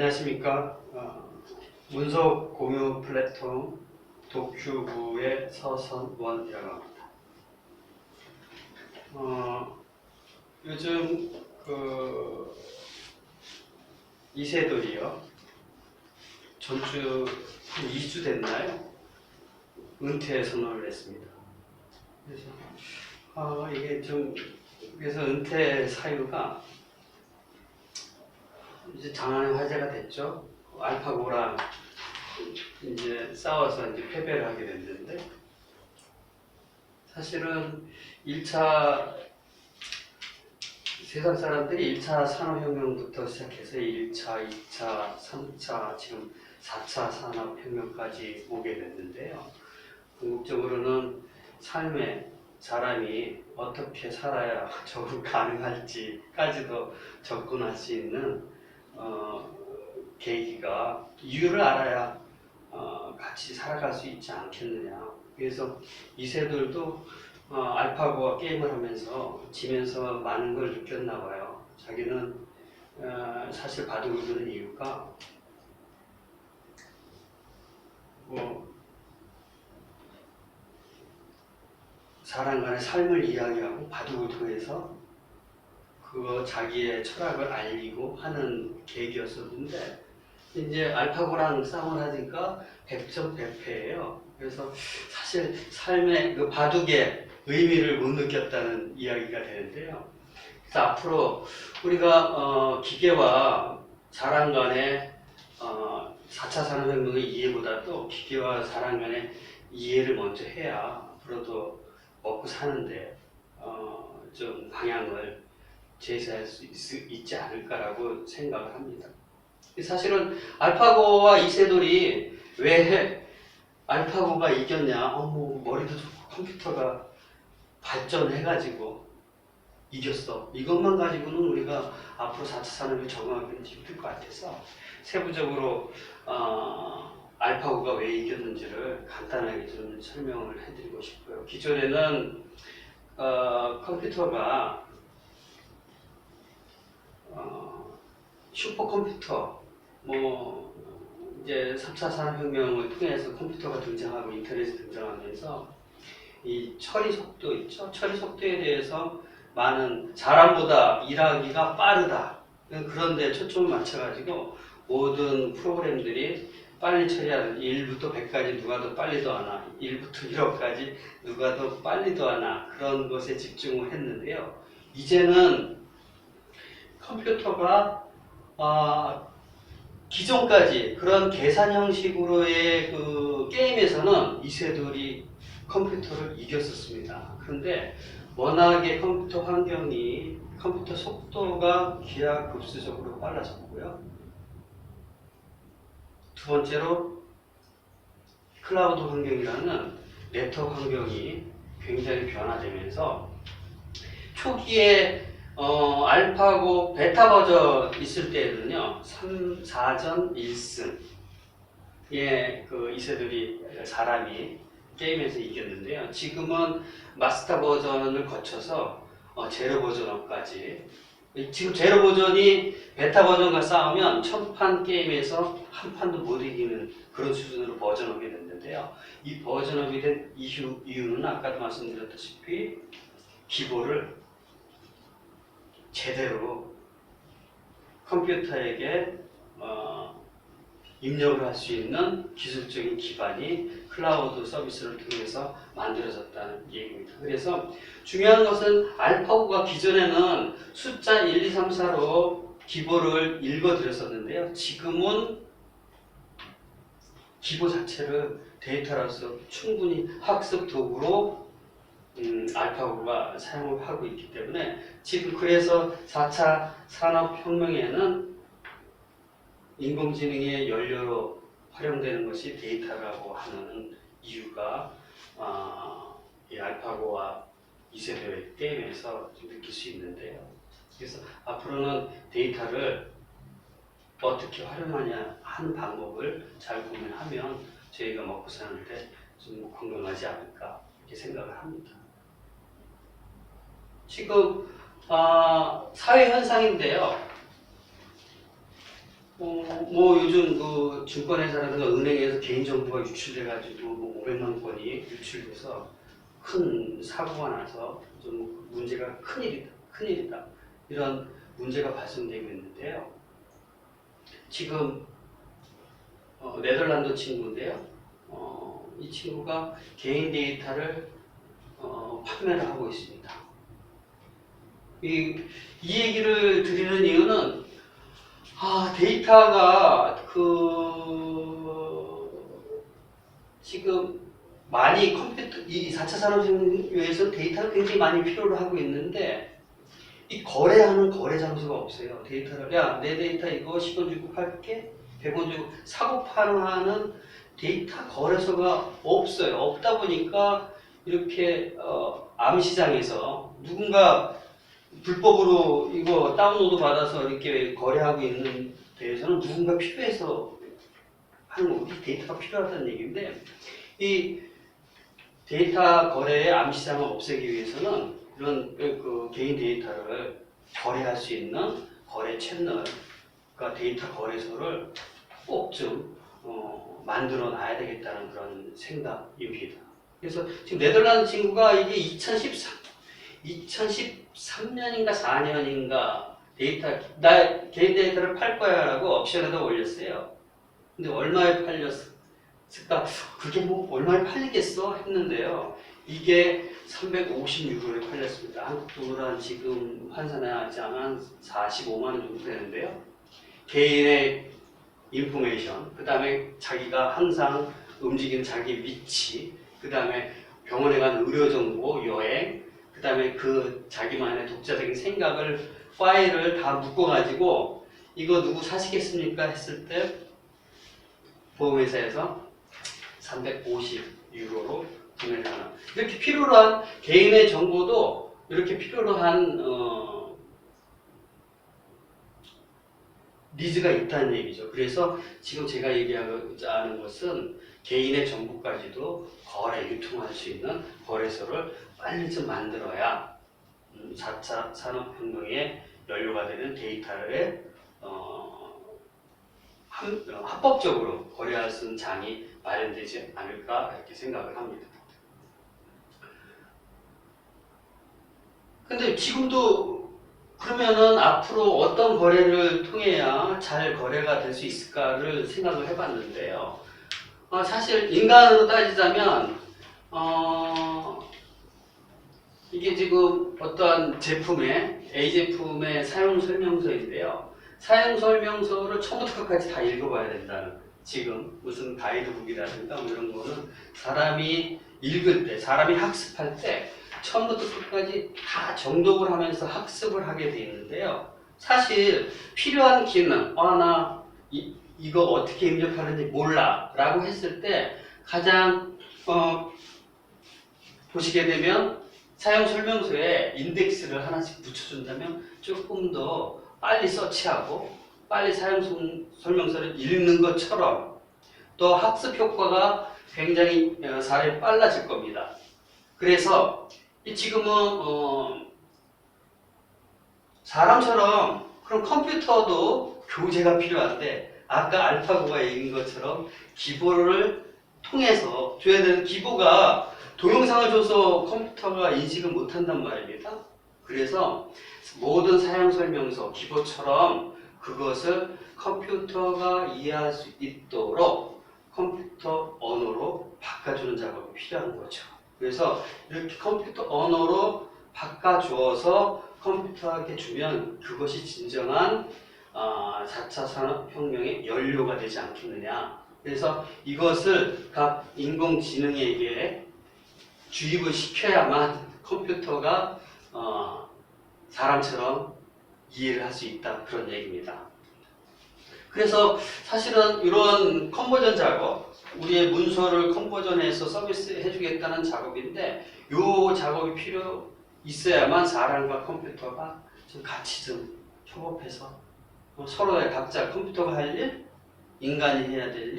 안녕하십니까. 어, 문서 공유 플랫폼 도큐부의 서선원이라고 합니다. 어, 요즘 그 이세돌이요. 전주 한 2주 됐나요? 은퇴 선언을 했습니다. 그래서 아, 이게 좀 그래서 은퇴 사유가 이제 장안의 화제가 됐죠. 알파고랑 이제 싸워서 이제 패배를 하게 됐는데 사실은 1차 세상 사람들이 1차 산업혁명부터 시작해서 1차, 2차, 3차, 지금 4차 산업혁명까지 오게 됐는데요. 궁극적으로는 삶에 사람이 어떻게 살아야 적응 가능할지까지도 접근할 수 있는 어, 계기가 이유를 알아야 어, 같이 살아갈 수 있지 않겠느냐. 그래서 이세돌도 어, 알파고와 게임을 하면서 지면서 많은 걸 느꼈나 봐요. 자기는 어, 사실 바둑을 두는 이유가 뭐 사람 간의 삶을 이야기하고 바둑을 통해서 그 자기의 철학을 알리고 하는 계기였었는데 이제 알파고랑 싸움을 하니까 백전백패예요. 그래서 사실 삶의 그 바둑의 의미를 못 느꼈다는 이야기가 되는데요. 그래서 앞으로 우리가 어, 기계와 사람 간의 어, 4차 산업혁명의 이해보다도 기계와 사람 간의 이해를 먼저 해야 앞으로도 먹고 사는데 어, 좀 방향을 제시할 수 있, 있지 않을까라고 생각을 합니다. 사실은 알파고와 이세돌이 왜 알파고가 이겼냐? 어머 머리도 좋고 컴퓨터가 발전해가지고 이겼어. 이것만 가지고는 우리가 앞으로 4차 산업에 적응하기는 힘들 것 같아서 세부적으로 어, 알파고가 왜 이겼는지를 간단하게 좀 설명을 해드리고 싶고요. 기존에는 어, 컴퓨터가 어, 슈퍼컴퓨터 뭐 이제 3차 산업혁명을 통해서 컴퓨터가 등장하고 인터넷이 등장하면서 이 처리 속도 있죠. 처리 속도에 대해서 많은 사람보다 일하기가 빠르다. 그런데 초점을 맞춰가지고 모든 프로그램들이 빨리 처리하는 1부터 100까지 누가 더 빨리 더 하나 1부터 1억까지 누가 더 빨리 더 하나 그런 것에 집중을 했는데요. 이제는 컴퓨터가 아, 기존까지 그런 계산 형식으로의 그 게임에서는 이세돌이 컴퓨터를 이겼었습니다. 그런데 워낙에 컴퓨터 환경이 컴퓨터 속도가 기하급수적으로 빨라졌고요. 두 번째로 클라우드 환경이라는 네트워크 환경이 굉장히 변화되면서 초기에 어, 알파고 베타 버전 있을 때는요, 3, 4전 1승. 예, 그 이세돌이 사람이 게임에서 이겼는데요. 지금은 마스터 버전을 거쳐서 어, 제로 버전까지. 지금 제로 버전이 베타 버전과 싸우면 첫판 게임에서 한 판도 못 이기는 그런 수준으로 버전업이 됐는데요. 이 버전업이 된 이유, 이유는 아까도 말씀드렸다시피 기보를 제대로 컴퓨터에게 어, 입력을 할 수 있는 기술적인 기반이 클라우드 서비스를 통해서 만들어졌다는 얘기입니다. 그래서 중요한 것은 알파고가 기존에는 숫자 1, 2, 3, 4로 기보를 읽어드렸었는데요. 지금은 기보 자체를 데이터로서 충분히 학습 도구로 음, 알파고가 사용을 하고 있기 때문에 지금 그래서 4차 산업혁명에는 인공지능의 연료로 활용되는 것이 데이터라고 하는 이유가 어, 이 알파고와 이세돌의 게임에서 좀 느낄 수 있는데요. 그래서 앞으로는 데이터를 어떻게 활용하냐 하는 방법을 잘 고민하면 저희가 먹고 사는데 좀 건강하지 않을까 이렇게 생각을 합니다. 지금 어, 사회 현상인데요. 어, 뭐 요즘 그 증권회사라든가 은행에서 개인정보가 유출돼가지고 뭐 500만 건이 유출돼서 큰 사고가 나서 좀 문제가 큰일이다, 큰일이다 이런 문제가 발생되고 있는데요. 지금 어, 네덜란드 친구인데요. 어, 이 친구가 개인 데이터를 어, 판매를 하고 있습니다. 이, 이 얘기를 드리는 이유는 아, 데이터가 그 지금 많이 컴퓨터 이 4차 산업혁명에서 데이터를 굉장히 많이 필요로 하고 있는데 이 거래하는 거래 장소가 없어요. 데이터를 야 내 데이터 이거 10원 주고 팔게 100원 주고 사고 파는 데이터 거래소가 없어요. 없다 보니까 이렇게 어, 암시장에서 누군가 불법으로 이거 다운로드 받아서 이렇게 거래하고 있는 데에서는 누군가 필요해서 하는 거고 이 데이터가 필요하다는 얘기인데 이 데이터 거래의 암시장을 없애기 위해서는 이런 그, 그 개인 데이터를 거래할 수 있는 거래 채널, 그러니까 데이터 거래소를 꼭좀 어, 만들어 놔야 되겠다는 그런 생각입니다. 그래서 지금 네덜란드 친구가 이게 2013, 2013년인가 4년인가 데이터, 나 개인 데이터를 팔 거야라고 옵션에다 올렸어요. 근데 얼마에 팔렸을까? 그게 뭐 얼마에 팔리겠어? 했는데요. 이게 350유로에 팔렸습니다. 한국 돈으로 한 지금 환산하자면 45만 원 정도 되는데요. 개인의 인포메이션, 그 다음에 자기가 항상 움직이는 자기 위치, 그 다음에 병원에 간 의료 정보, 여행, 그 다음에 그 자기만의 독자적인 생각을 파일을 다 묶어가지고 이거 누구 사시겠습니까? 했을 때 보험회사에서 350유로로 구매를 하는 이렇게 필요로 한 개인의 정보도 이렇게 필요로 한 어, 니즈가 있다는 얘기죠. 그래서 지금 제가 얘기하고자 하는 것은 개인의 정보까지도 거래, 유통할 수 있는 거래소를 빨리 좀 만들어야 음, 4차 산업혁명의 연료가 되는 데이터를 어, 합- 어, 합법적으로 거래할 수 있는 장이 마련되지 않을까 이렇게 생각을 합니다. 근데 지금도 그러면은 앞으로 어떤 거래를 통해야 잘 거래가 될 수 있을까를 생각을 해봤는데요. 어, 사실 인간으로 따지자면 어, 이게 지금 어떠한 제품의 A 제품의 사용 설명서인데요. 사용 설명서를 처음부터 끝까지 다 읽어봐야 된다는 지금 무슨 가이드북이라든가 뭐 이런 거는 사람이 읽을 때, 사람이 학습할 때 처음부터 끝까지 다 정독을 하면서 학습을 하게 돼 있는데요. 사실 필요한 기능, 아, 나 이, 이거 어떻게 입력하는지 몰라 라고 했을 때 가장 어, 보시게 되면 사용 설명서에 인덱스를 하나씩 붙여준다면 조금 더 빨리 서치하고 빨리 사용 설- 설명서를 읽는 것처럼 또 학습 효과가 굉장히 어, 사람이 빨라질 겁니다. 그래서 이 지금은 어, 사람처럼 그럼 컴퓨터도 교재가 필요한데 아까 알파고가 얘기한 것처럼 기보를 통해서 줘야 되는 기보가 동영상을 줘서 컴퓨터가 인식을 못한단 말입니다. 그래서 모든 사용 설명서 기보처럼 그것을 컴퓨터가 이해할 수 있도록 컴퓨터 언어로 바꿔주는 작업이 필요한 거죠. 그래서 이렇게 컴퓨터 언어로 바꿔주어서 컴퓨터에게 주면 그것이 진정한 아, 4차 산업혁명의 연료가 되지 않겠느냐. 그래서 이것을 각 인공지능에게 주입을 시켜야만 컴퓨터가 어, 사람처럼 이해를 할 수 있다. 그런 얘기입니다. 그래서 사실은 이런 컨버전 작업, 우리의 문서를 컨버전해서 서비스 해주겠다는 작업인데 이 작업이 필요 있어야만 사람과 컴퓨터가 좀 같이 좀 협업해서 어, 서로의 각자 컴퓨터가 할 일, 인간이 해야 될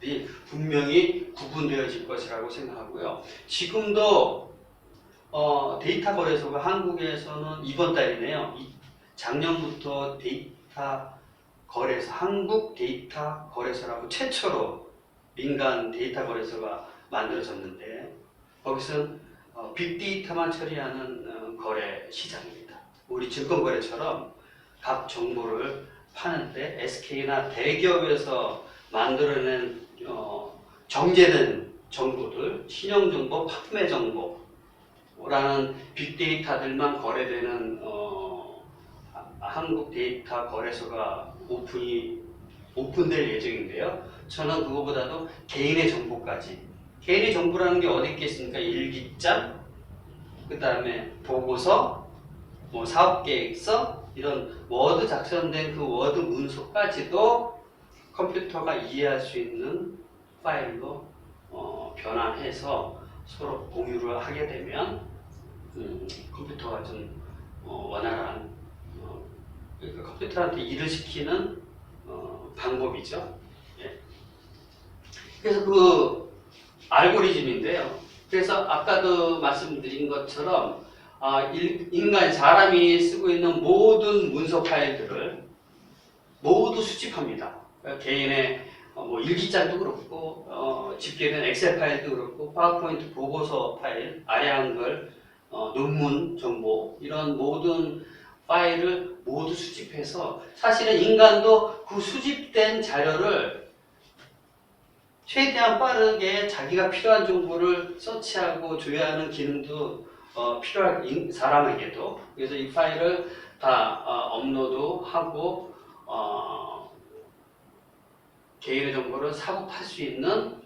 일이 분명히 구분되어질 것이라고 생각하고요. 지금도 어, 데이터 거래소가 한국에서는 이번 달이네요. 이- 작년부터 데이터 거래소 한국 데이터 거래소라고 최초로 민간 데이터 거래소가 만들어졌는데 거기서는 어, 빅데이터만 처리하는 어, 거래 시장입니다. 우리 증권거래처럼 각 정보를 파는데 SK나 대기업에서 만들어낸 어, 정제된 정보들, 신용 정보, 판매 정보라는 빅데이터들만 거래되는 어, 아- 한국 데이터 거래소가 오픈이 오픈될 예정인데요. 저는 그거보다도 개인의 정보까지 개인의 정보라는 게 어디 있겠습니까? 일기장, 그 다음에 보고서, 뭐 사업계획서 이런 워드 작성된 그 워드 문서까지도 컴퓨터가 이해할 수 있는 파일로 어, 변환해서 서로 공유를 하게 되면 음, 컴퓨터가 좀 어, 원활한 어, 그러니까 컴퓨터한테 일을 시키는 어, 방법이죠. 예. 그래서 그 알고리즘인데요. 그래서 아까도 말씀드린 것처럼 아, 일- 인간 사람이 쓰고 있는 모든 문서 파일들을 모두 수집합니다. 개인의 어, 뭐 일기장도 그렇고 어, 집계된 엑셀 파일도 그렇고 파워포인트 보고서 파일, 아래 한글, 어, 논문 정보 이런 모든 파일을 모두 수집해서 사실은 인간도 그 수집된 자료를 최대한 빠르게 자기가 필요한 정보를 서치하고 조회하는 기능도 어, 필요한 인- 사람에게도. 그래서 이 파일을 다 어, 업로드하고 어, 개인의 정보를 사고 팔 수 있는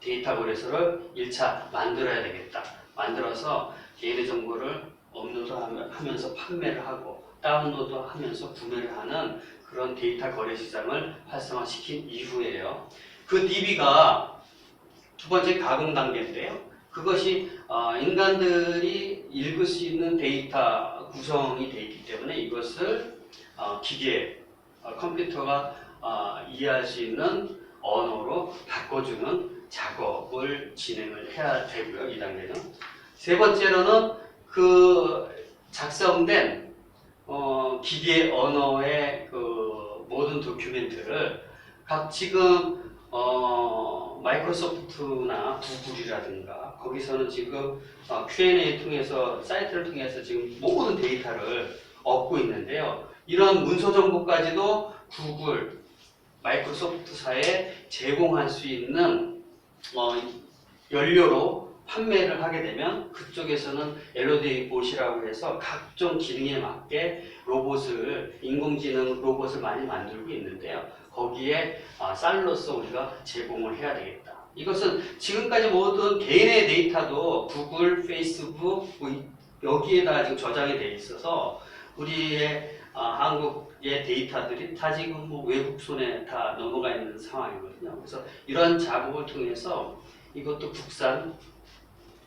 데이터 거래소를 1차 만들어야 되겠다. 만들어서 개인의 정보를 업로드 하면서 판매를 하고 다운로드 하면서 구매를 하는 그런 데이터 거래 시장을 활성화시킨 이후에요. 그 DB가 두 번째 가공 단계인데요. 그것이 어, 인간들이 읽을 수 있는 데이터 구성이 되어 있기 때문에 이것을 어, 기계, 어, 컴퓨터가 어, 이해할 수 있는 언어로 바꿔주는 작업을 진행을 해야 되고요. 이 단계는. 세 번째로는 그 작성된 어, 기계 언어의 그 모든 도큐멘트를 각 지금 어, 마이크로소프트나 구글이라든가 거기서는 지금 어, Q&A 통해서 사이트를 통해서 지금 모든 데이터를 얻고 있는데요. 이런 문서 정보까지도 구글, 마이크로소프트사에 제공할 수 있는 어, 연료로 판매를 하게 되면 그쪽에서는 LOD 봇이라고 해서 각종 기능에 맞게 로봇을 인공지능 로봇을 많이 만들고 있는데요. 거기에 아, 쌀로서 우리가 제공을 해야 되겠다. 이것은 지금까지 모든 개인의 데이터도 구글, 페이스북 뭐 이- 여기에다 지금 저장이 돼 있어서 우리의 아, 한국의 데이터들이 다 지금 뭐 외국 손에 다 넘어가 있는 상황이거든요. 그래서 이런 작업을 통해서 이것도 국산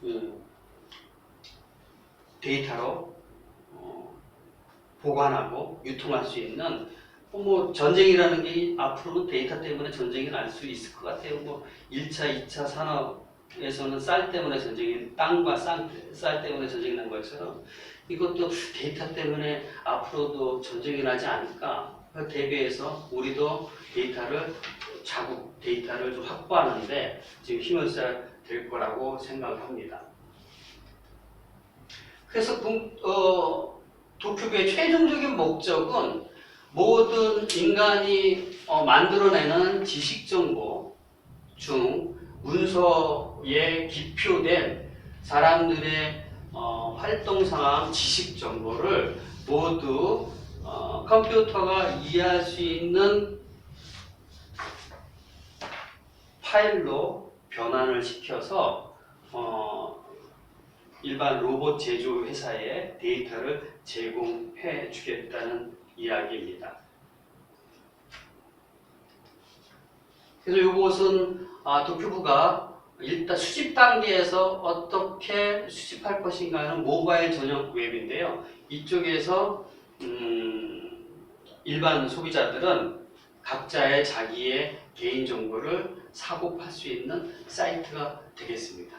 음, 데이터로 어, 보관하고 유통할 수 있는 어, 뭐 전쟁이라는 게 앞으로는 데이터 때문에 전쟁이 날 수 있을 것 같아요. 뭐 1차, 2차 산업 에서는 쌀 때문에 전쟁이 땅과 쌀, 쌀 때문에 전쟁이 난 것처럼 이것도 데이터 때문에 앞으로도 전쟁이 나지 않을까 그 대비해서 우리도 데이터를 자국 데이터를 좀 확보하는데 지금 힘을 써야 될 거라고 생각을 합니다. 그래서 분- 어, 도큐부의 최종적인 목적은 모든 인간이 어, 만들어내는 지식 정보 중 문서에 기표된 사람들의 어, 활동 상황 지식 정보를 모두 어, 컴퓨터가 이해할 수 있는 파일로 변환을 시켜서 어, 일반 로봇 제조 회사에 데이터를 제공해 주겠다는 이야기입니다. 그래서 이것은 아, 도큐부가 일단 수집 단계에서 어떻게 수집할 것인가는 모바일 전용 웹인데요. 이쪽에서 음, 일반 소비자들은 각자의 자기의 개인 정보를 사고 팔 수 있는 사이트가 되겠습니다.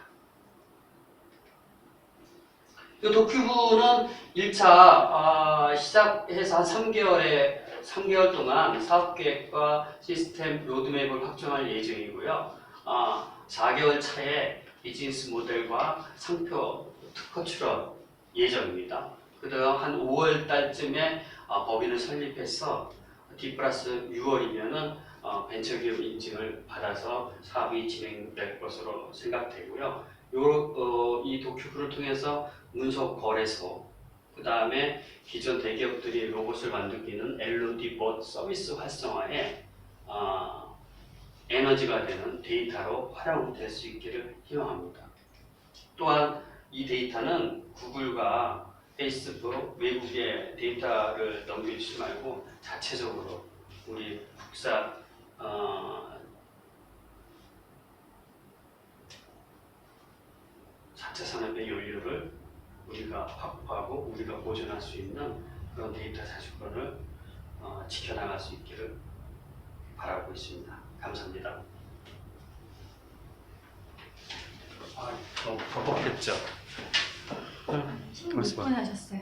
이 도큐부는 1차 시작해서 한 3개월에 3개월 동안 사업 계획과 시스템 로드맵을 확정할 예정이고요. 아, 4개월 차에 비즈니스 모델과 상표 특허 출원 예정입니다. 그다음 한 5월 달쯤에 아, 법인을 설립해서 D 플러스 6월이면은 어, 벤처기업 인증을 받아서 사업이 진행될 것으로 생각되고요. 요, 어, 이 도큐프를 통해서 문서 거래소, 그 다음에 기존 대기업들이 로봇을 만들기는 LOD 봇 서비스 활성화에 어, 에너지가 되는 데이터로 활용될 수 있기를 희망합니다. 또한 이 데이터는 구글과 페이스북 외국에 데이터를 넘기지 말고 자체적으로 우리 국사 어, 자체 산업의 연료를 우리가 확 보존할 수 있는 그런 데이터 자주권을 어, 지켜나갈 수 있기를 바라고 있습니다. 감사합니다. 아, 너무 버벅했죠. 신분 몇분 하셨어요?